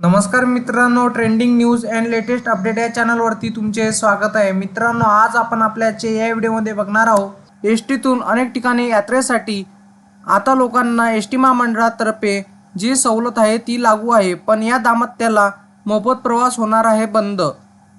नमस्कार मित्रांनो trending news and latest update या चॅनलवरती तुमचे स्वागत आहे. मित्रांनो आज आपण आपल्याचे या व्हिडिओमध्ये बघणार आहोत. एस टीतून अनेक ठिकाणी यात्रेसाठी आता लोकांना एस टी महामंडळातर्फे जी सवलत आहे ती लागू आहे पण या दाम्पत्याला मोफत प्रवास होणार आहे बंद.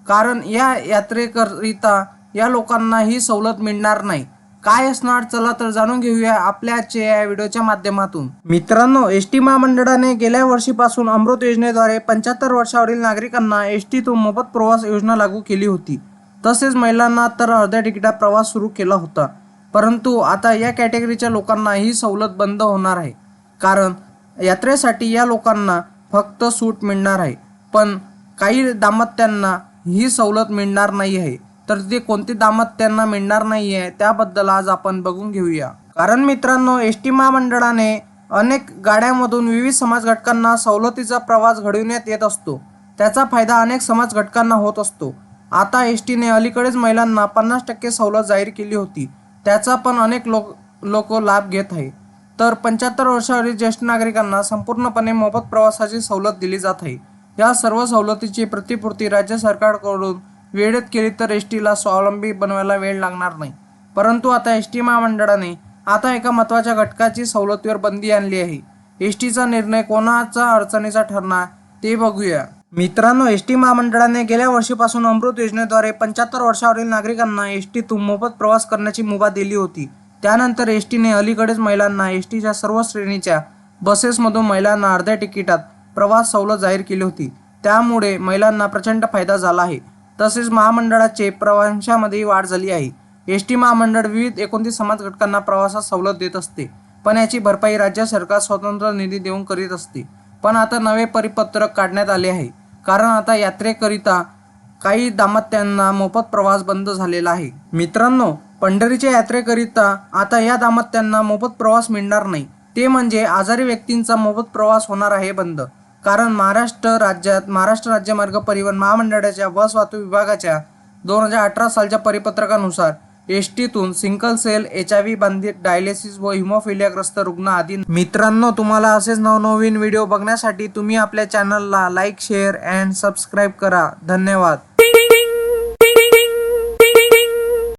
कारण या यात्रेकरिता या लोकांना ही सवलत मिळणार नाही. काय असणार? चला तर जाणून घेऊया आपल्या या व्हिडिओच्या माध्यमातून. मित्रांनो एस टी महामंडळाने गेल्या वर्षीपासून अमृत योजनेद्वारे पंच्याहत्तर वर्षावरील नागरिकांना एस टीतून मोफत प्रवास योजना लागू केली होती. तसेच महिलांना तर अर्ध्या तिकिटात प्रवास सुरू केला होता. परंतु आता या कॅटेगरीच्या लोकांना ही सवलत बंद होणार आहे. कारण यात्रेसाठी या लोकांना फक्त सूट मिळणार आहे. पण काही दाम्पत्यांना ही सवलत मिळणार नाही आहे. तर ते कोणती दाम्पत्यांना मिळणार नाही आहे त्याबद्दल आज आपण बघून घेऊया. कारण मित्रांनो एस टी महामंडळाने अनेक गाड्यांमधून विविध समाज घटकांना सवलतीचा प्रवास घडविण्यात येत असतो. त्याचा फायदा अनेक समाज घटकांना होत असतो. आता एस टीने अलीकडेच महिलांना पन्नास टक्के सवलत जाहीर केली होती. त्याचा पण अनेक लोक लोक लाभ घेत आहे तर पंच्याहत्तर वर्षावरील ज्येष्ठ नागरिकांना संपूर्णपणे मोफत प्रवासाची सवलत दिली जात आहे. या सर्व सवलतीची प्रतिपूर्ती राज्य सरकारकडून वेळेत केली तर एस टीला स्वावलंबी बनवायला वेळ लागणार नाही. परंतु आता एस टी महामंडळाने आता एका महत्त्वाच्या घटकाची सवलतीवर बंदी आणली आहे. एस टीचा निर्णय कोणाचा अडचणीचा ठरणार ते बघूया. मित्रांनो एस टी महामंडळाने गेल्या वर्षीपासून अमृत योजनेद्वारे पंच्याहत्तर वर्षावरील नागरिकांना एस टीतून मोफत प्रवास करण्याची मुभा दिली होती. त्यानंतर एस टीने अलीकडेच महिलांना एस टीच्या सर्व श्रेणीच्या बसेसमधून महिलांना अर्ध्या तिकिटात प्रवास सवलत जाहीर केली होती. त्यामुळे महिलांना प्रचंड फायदा झाला आहे. तसेच महामंडळाचे प्रवाशांमध्येही वाढ झाली आहे. एस टी महामंडळ विविध एकोणतीस समाज घटकांना प्रवासात सवलत देत असते पण याची भरपाई राज्य सरकार स्वतंत्र निधी देऊन करीत असते. पण आता नवे परिपत्रक काढण्यात आले आहे. कारण आता यात्रेकरिता काही दाम्पत्यांना मोफत प्रवास बंद झालेला आहे. मित्रांनो पंढरीच्या यात्रेकरिता आता या दाम्पत्यांना मोफत प्रवास मिळणार नाही. ते म्हणजे आजारी व्यक्तींचा मोफत प्रवास होणार आहे बंद. कारण महाराष्ट्र राज्यात महाराष्ट्र राज्य मार्ग परिवहन महामंडळाच्या बस वाहतूक विभागाच्या दोन हजार अठरा सालच्या परिपत्रकानुसार S टीतून single cell H I V बांधित dialysis व हिमोफिलियाग्रस्त रुग्ण आदी मित्रांनो तुम्हाला असेच नवनवीन व्हिडिओ बघण्यासाठी तुम्ही आपल्या चॅनलला लाईक शेअर अँड सबस्क्राईब करा. धन्यवाद.